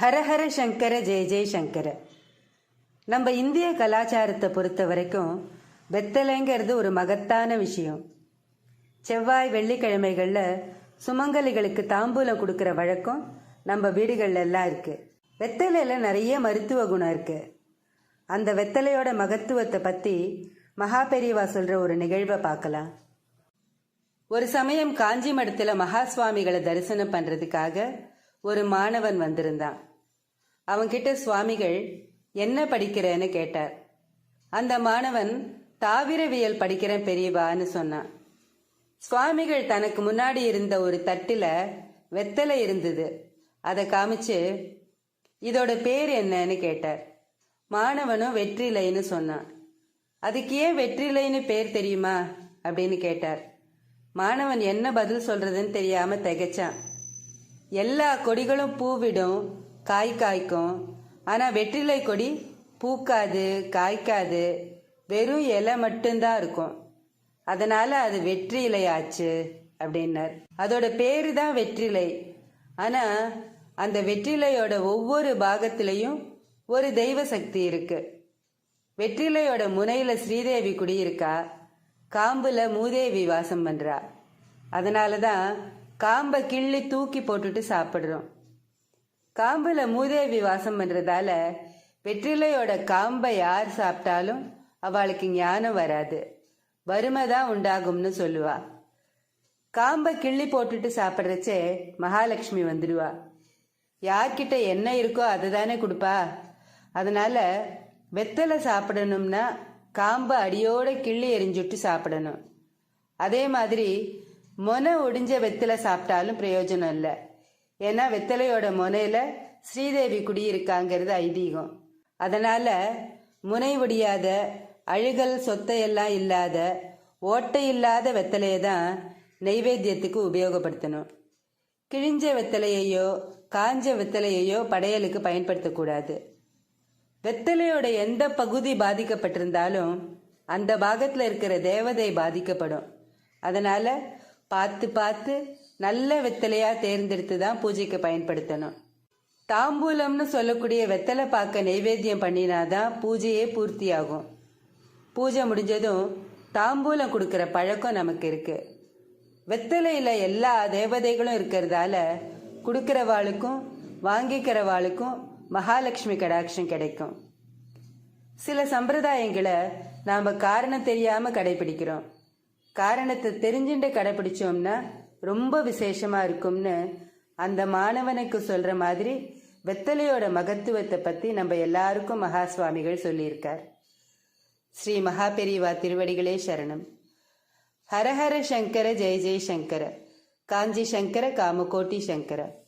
ஹரஹர சங்கர ஜெய ஜெய சங்கர. நம்ம இந்திய கலாச்சாரத்தை பொறுத்த வரைக்கும் வெத்தலைங்கிறது ஒரு மகத்தான விஷயம். செவ்வாய் வெள்ளிக்கிழமைகளில் சுமங்கலிகளுக்கு தாம்பூலம் கொடுக்குற வழக்கம் நம்ம வீடுகள்ல எல்லாம் இருக்கு. வெத்தலையில நிறைய மருத்துவ குணம் இருக்கு. அந்த வெத்தலையோட மகத்துவத்தை பற்றி மகா பெரியவா சொல்ற ஒரு நிகழ்வை பார்க்கலாம். ஒரு சமயம் காஞ்சி மடத்துல மகா சுவாமிகளை தரிசனம் பண்றதுக்காக ஒரு மாணவன் வந்திருந்தான். அவன்கிட்ட சுவாமிகள் என்ன படிக்கிறேன்னு கேட்டார். அந்த மாணவன் தாவிரவியல் படிக்கிறேன் பெரியவான்னு சொன்னான். சுவாமிகள் தனக்கு முன்னாடி இருந்த ஒரு தட்டில் வெத்தலை இருந்தது. அதை காமிச்சு இதோட பேர் என்னன்னு கேட்டார். மாணவனும் வெற்றிலைன்னு சொன்னான். அதுக்கு ஏன் வெற்றிலைன்னு பேர் தெரியுமா? அப்படின்னு கேட்டார். மாணவன் என்ன பதில் சொல்றதுன்னு தெரியாம திகைச்சான். எல்லா கொடிகளும் பூவிடும் காய் காய்க்கும். ஆனால் வெற்றிலை கொடி பூக்காது காய்க்காது. வெறும் இலை மட்டும்தான் இருக்கும். அதனால் அது வெற்றிலை ஆச்சு அப்படின்னார். அதோட பேரு தான் வெற்றிலை. ஆனால் அந்த வெற்றிலையோட ஒவ்வொரு பாகத்திலையும் ஒரு தெய்வ சக்தி இருக்கு. வெற்றிலையோட முனையில ஸ்ரீதேவி குடியிருக்கா காம்புல மூதேவி வாசம் பண்றா. அதனால தான் காம்பை கிள்ளி தூக்கி போட்டுட்டு சாப்பிட்றோம். காம்புல மூதேவி வாசம் பண்றதால வெற்றிலையோட காம்பை யார் சாப்பிட்டாலும் அவளுக்கு ஞானம் வராது. வறுமை தான் உண்டாகும்னு சொல்லுவா. காம்பை கிள்ளி போட்டுட்டு சாப்பிட்றச்சே மகாலட்சுமி வந்துடுவா யார்கிட்ட என்ன இருக்கோ அதை தானே கொடுப்பா. அதனால வெத்தலை சாப்பிடணும்னா காம்பை அடியோட கிள்ளி எரிஞ்சுட்டு சாப்பிடணும். அதே மாதிரி மொன ஒடிஞ்ச வெத்தலை சாப்பிட்டாலும் பிரயோஜனம் இல்லை. ஏன்னா வெத்தலையோட முனையில ஸ்ரீதேவி குடியிருக்காங்கிறது ஐதீகம். அதனால முனை ஒடியாத அழுகல் சொத்தையெல்லாம் இல்லாத ஓட்டை இல்லாத வெத்தலையை தான் நெய்வேத்தியத்துக்கு உபயோகப்படுத்தணும். கிழிஞ்ச வெத்தலையையோ காஞ்ச வெத்தலையையோ படையலுக்கு பயன்படுத்தக்கூடாது. வெத்தலையோட எந்த பகுதி பாதிக்கப்பட்டிருந்தாலும் அந்த பாகத்தில் இருக்கிற தேவதை பாதிக்கப்படும். அதனால பார்த்து பார்த்து நல்ல வெத்தலையா தேர்ந்தெடுத்து தான் பூஜைக்கு பயன்படுத்தணும். தாம்பூலம்னு சொல்லக்கூடிய வெத்தலை பார்க்க நைவேத்தியம் பண்ணினாதான் பூஜையே பூர்த்தியாகும். பூஜை முடிஞ்சதும் தாம்பூலம் கொடுக்குற பழக்கம் நமக்கு இருக்கு. வெத்தலையில எல்லா தேவதைகளும் இருக்கிறதால கொடுக்கிறவாளுக்கும் வாங்கிக்கிறவாளுக்கும் மகாலட்சுமி கடாட்சம் கிடைக்கும். சில சம்பிரதாயங்களை நாம காரணம் தெரியாம கடைபிடிக்கிறோம். காரணத்தை தெரிஞ்சுட்டு கடைபிடிச்சோம்னா ரொம்ப விசேஷமா இருக்கும்னு அந்த மாணவனுக்கு சொல்ற மாதிரி வெத்தலையோட மகத்துவத்தை பத்தி நம்ம எல்லாருக்கும் மகா சுவாமிகள் சொல்லியிருக்கார். ஸ்ரீ மகா பெரியவா திருவடிகளே சரணம். ஹரஹர சங்கர ஜெய ஜெய சங்கர. காஞ்சி சங்கர காமகோட்டி சங்கர.